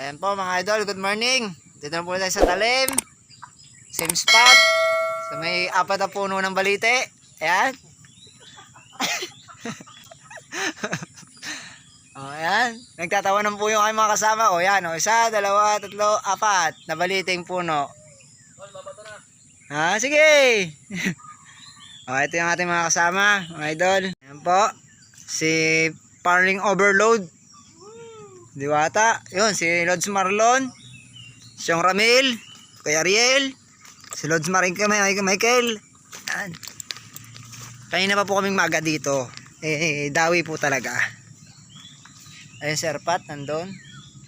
Ayan po mga idol, good morning. Dito na po tayo sa talim. Same spot. Sa may apat na puno ng balite. Ayan. oh, ayan. Nagtatawanan po yung aking mga kasama. O, yan. O, isa, dalawa, tatlo, apat. Na baliting puno. Ah, sige. o, ito yung ating mga kasama, mga idol. Ayan po. Si Parling Overload. Diwata. Yun, si Lods Marlon. Si yung Ramil. Kay Ariel. Si Lods Maring kay Michael. Yan. Kanina pa po kaming maga dito. Eh, dawi po talaga. Ayun, Sir Pat, nandun.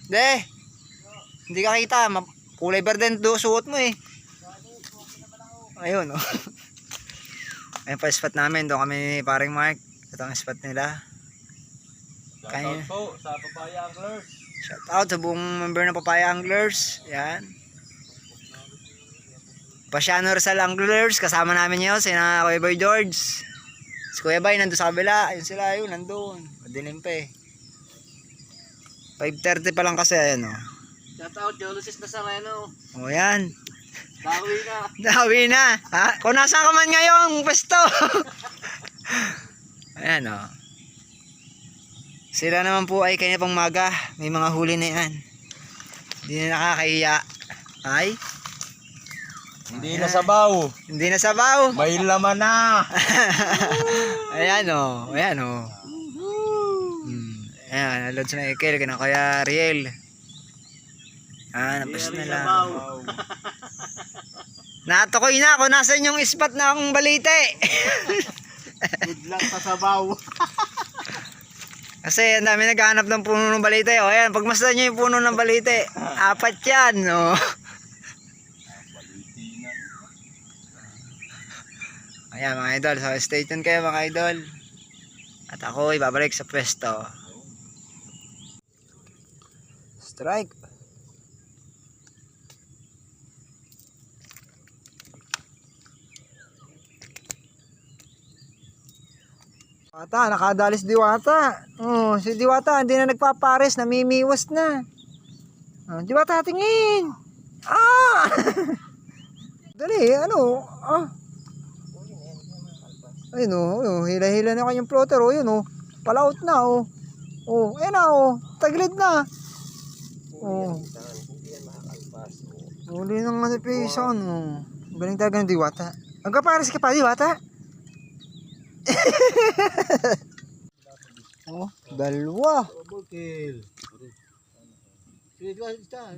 De! Hindi ka kita. Kulay verde ang suot mo eh. Ayun, oh. Ayun pa spot namin. Doon kami ni paring Mark. Ito ang spot nila. Kaya- Shoutout po sa Papaya Anglers. Shout out sa buong member ng Papaya Anglers. Yan. Pasiano Rizal Anglers. Kasama namin yun. Sina Kuya Boy George. Si Kuya Bay nandun sa kabila. Ayun sila yun. Nandun. Madilim pa eh. 5.30 pa lang kasi. Ayan o. Shoutout Jolosis Nazareno. O yan. Dawi na. Dawi na. Ha? Kung nasa ka man ngayong pwesto. Ayan o. Sila naman po ay kanya pang maga. May mga huli na yan. Hindi na nakakahiya. Ay, Hindi na sabaw. hindi na sabaw. May laman na. Ayan o. Ayan o. Hmm. Ayan, lods na ikel. Kaya kaya Riel. Ah, napas na lang. Natukoy na kung nasan yung spot na akong balite. Good luck sa sabaw. Kasi ang dami naghahanap ng puno ng balite. O ayan, pagmasdan nyo yung puno ng balite. Apat yan. O. Ayan mga idol. So stay tuned kayo mga idol. At ako ibabalik sa pwesto. Strike. Diwata, nakadalis Diwata. Oh, si Diwata hindi na nagpapares, namimiwas na. Oh, Diwata, tingin. Ah! Dali, ano? Ah. Ayun oh, oh, hila-hila na kanyang floater oh, yun oh. Palaut na oh. Oh, ayun na oh. Tagilid na. Oh. Huli ng manipisan oh. Galing talaga ng Diwata. Magpapares ka pa, Diwata? Oh, dalawa.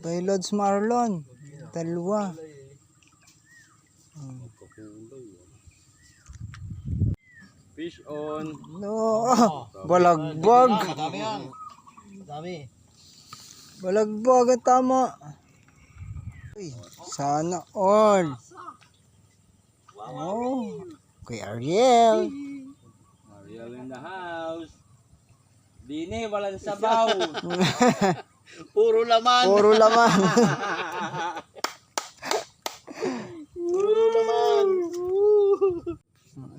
By Lods Marlon. Dalawa. Fish on. No. Balagbag. Madami yan. Madami. Balagbag ang tama. Uy, sana all. Oh. Kay Ariel. Mariel in the house. Dini, walang sabaw. Puro laman. Puro laman. Puro laman.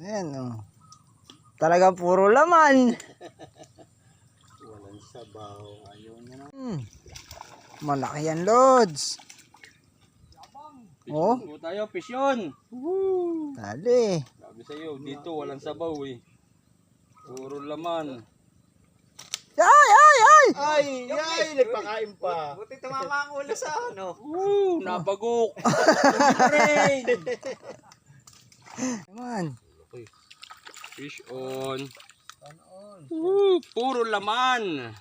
Ayan oh. Talagang puro laman. Walang sabaw. Ayaw na. Hmm. Malaki yan, Lods. Oh, tayo, fish on. dali. Sabi sa'yo, dito walang sabaw eh. Puro laman. Ay, ay, ay! Ay, ay, nagpakain pa. Buti tumama ang ulo sa ano. Woo, nabagok. Rin. Naman. Fish on. Woo, puro laman.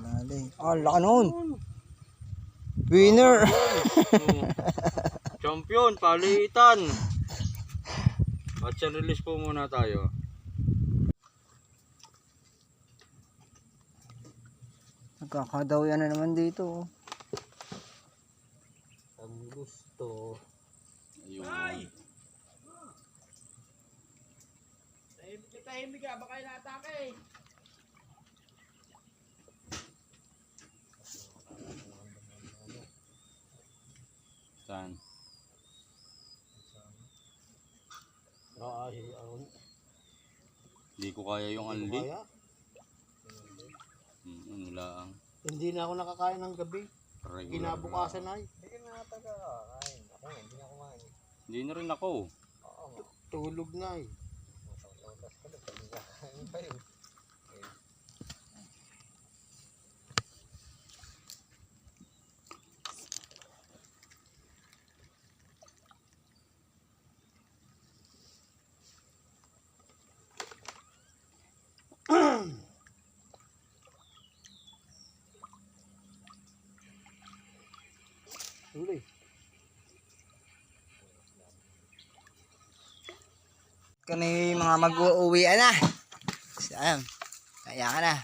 Dali. Oh, laki nun. Winner. Champion, palitan. At release po muna tayo. Nagkakadaw yan na naman dito. oh. Ang gusto. Ayun. Tahimik tahimik ka, baka inatake. Saan? Ay, ang Hindi ko kaya yung anli. Kaya, Hmm, ano lang. hindi na ako nakakain ng gabi. Regular Kinabukasan ay. Hindi na rin ako. Tulog na eh. Tuloy. Kani mga mag-uuwian na. Ayan. Kaya ka na.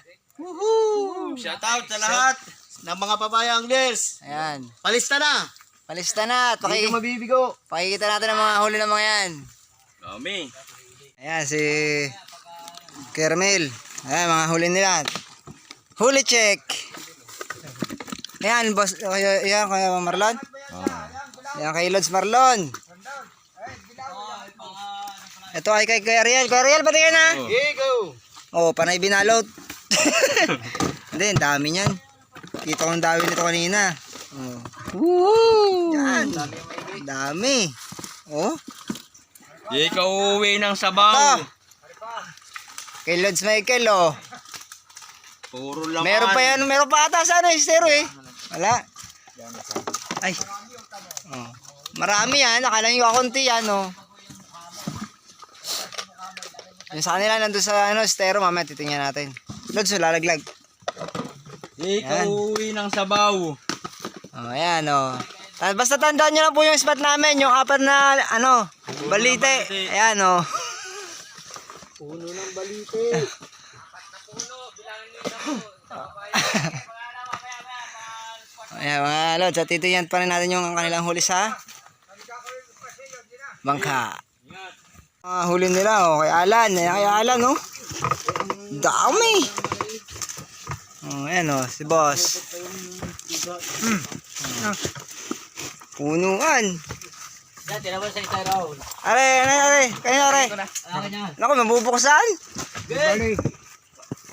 Shout out sa lahat ng mga papaya anglers. Ayan. Palista na. Palista na. At Hindi paki ka mabibigo. pakikita natin ang mga huli ng mga yan. Dami. Ayan, si Kermel. Ayan, mga huli nila. Huli check. Ayan, boss. Ayan, ayan kaya Marlon. Ayan, kay Lods Marlon. Ito ay kay kay Ariel. Kay Ariel, pati na. Oh. Okay, go. Oh, panay binalot. Hindi, ang dami niyan. Kita ko ang dami nito kanina. Oh. Woo! Yan. Ang dami. Oh. Di ka uuwi ng Ito. sabaw. Kay Lods Michael, oh. Puro laman. Meron pa yan, meron pa ata sa ano, estero eh. Wala. Ay. Oh. Marami yan, akala nyo kakunti yan, oh. Yung sa kanila nandun sa ano, estero, mamaya titingnan natin. Lods, lalaglag. Ka uuwi ng sabaw. Oh, ayan, oh. Ah, Basta tandaan nyo lang po yung spot namin, yung apat na, ano, balite. balite. Ayan, oh. Puno ng balite. Ayan, mga lods, at titingnan pa rin natin yung kanilang huli sa bangka. Mga huli nila, oh, kay Alan. Ayan, kay Alan, oh. Dami. Oh, ayan, oh, si boss. Hmm. Ah. Punuan. Are, are, are. Kanina, are. Naku, mabubuksan.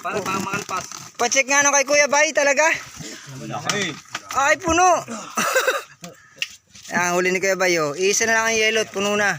Para pang makalpas. Pacheck nga nung kay Kuya Bay talaga. Hey. Ay, puno. Ayan, huli ni Kuya Bay, oh. Iisa na lang ang yellow puno na.